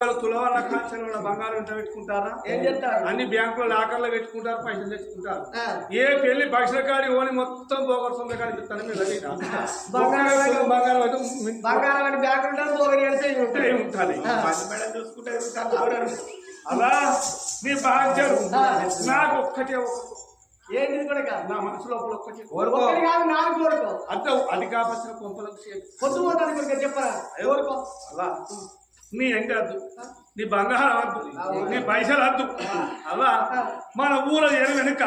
తులవాళ్ళ కాల్చిన బంగారం ఎంత పెట్టుకుంటారా? ఏం చెప్తారు? అన్ని బ్యాంకులో లాకర్లో పెట్టుకుంటారు పైసలు తెచ్చుకుంటారు. ఏ పెళ్ళి పైసల కాడి ఓని మొత్తం చెప్తాను? బంగారం అయితే- బంగారం మీ- బంగారం బ్యాగ్ ఉంటారు ఉంటాయి. చూసుకుంటే. అలా బాధ్యత ఆ. నాకు ఒక్కటే ఒక్క- ఏంటిది కూడా కాదు నా మనసు లోపల ఒక్కటే. కాదు నాలుగు కోరుకో. అంత అది కాపచ్చిన కొంపలకు చేరు. పొద్దు పోతాను కొడుకు చెప్పరా కోరుకో. అలా. నీ వద్దు. నీ బంగారం వద్దు. నీ పైసలు వద్దు. అలా మన ఊర ఏర వెనక.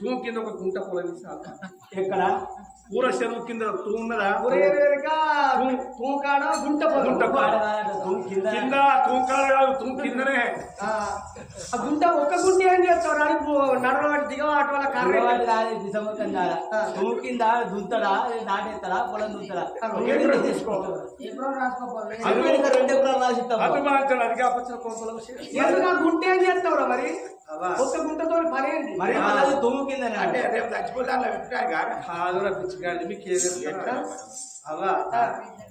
తూము కింద ఒక గుంట పొలం ఎక్కడ? ఊర చెరువు కింద తూ ఉన్నదా? గుంట. గుంట పొలం. కింద. తూ కిందనే. ఆ గుంట ఒక్క గుంట ఏం చేస్తావు? నడుపు నడవడి దిగవాటి వల్ల కర్ర కుర్రవాడు కాదు, దిశమొత్తం కాదు. భూమి కింద దుంతడా నాటేస్తారా పొలం దుంతడా తీసుకో. రెండు ఎకరాలు రాసిస్తాం గుంట ఏం చేస్తావురా మరి? అలా ఒక్క గుంటతో పని ఏంటి? మరి తుమ్ము కింద అంటే రేపు చచ్చిపోతాను పెట్టాను కాదు కాదురా పిచ్చిగాడి మీకు ఏది ఎట్లా? అలా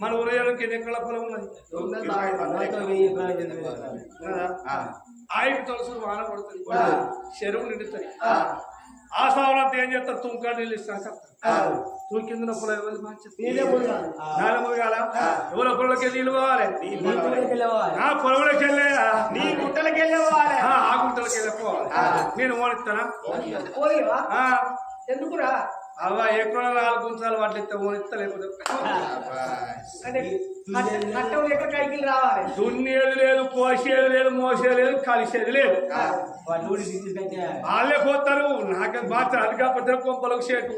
మన ఊరేళ్ళకి ఎన్ని పొలం ఉన్నది? ఆయన తొలసులు వాన పడుతుంది. చెరువు నిండుతాయి ఆ. సావనంతా ఏం చేస్తారు? తుంకా నీళ్ళు ఇస్తాను చెప్తాను ఎవరు ఎవరో పొలంలోకి నీళ్ళు పోవాలి? వెళ్ళేవారు ఆ పొలంలోకి వెళ్ళే నీ గుట్టలకి వెళ్ళేవాళ్ళే. ఆ గుంటలకి వెళ్ళిపోవాలి నేను ఆ, ఎందుకురా? అవ్వ ఎక్కడ నాలుగు గుంటాలు వాటి ఇస్తా లేకపోతే రావాలి? దున్నేది లేదు పోసేది లేదు మోసేది లేదు కలిసేది లేదు. వాళ్ళే పోతారు. నాకే బాధ అది కాకపోతే కొంపలకు చేటు.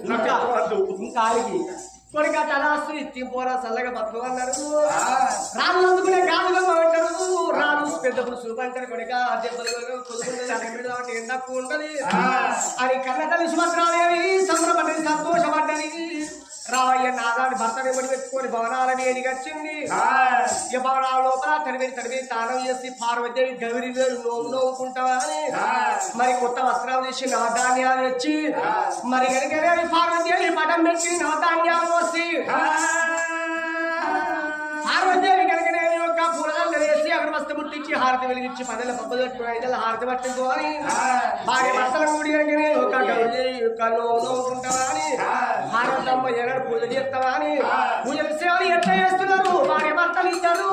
కొడుక ఇచ్చి పోరా చల్లగా బతుకు అన్నారు పెద్ద పంటారు కొడుక ఎండ ఉంటది అని కన్న తల్లి సుభద్రాదేవి సంబరపడ్డది సంతోషపడ్డది. రావయ్య నాదాని భర్తని బడి పెట్టుకొని భవనాలని ఎదిగచ్చింది ఈ భవనాల లోపల తడివి తడివి తానం చేసి పార్వతీదేవి గౌరీ నోము నవ్వుకుంటావా అని మరి కొత్త వస్త్రాలు తీసి నవధాన్యాలు వచ్చి మరి కనుక పార్వతీదేవి పటం పెట్టి నవధాన్యాలు వచ్చి హారతి వెలిగించి పదల పబ్బలు ఐదల హారతి పట్టుకోని భార్య భర్తల కూడి నవ్వుకుంటావా అని భారతమ్మ ఎన్నడు పూజ చేస్తావా అని పూజలు సేవలు ఎట్లా చేస్తున్నారు? భార్య భర్తలు ఇద్దరు.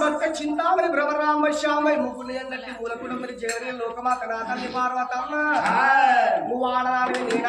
భక్త చింతామణి భ్రమరామ శ్యామై ముగ్గులు ఎందటి మూలకుడు మరి జగని లోకమాత నా తల్లి పార్వతమ్మ. నువ్వు ఆడదాని నేను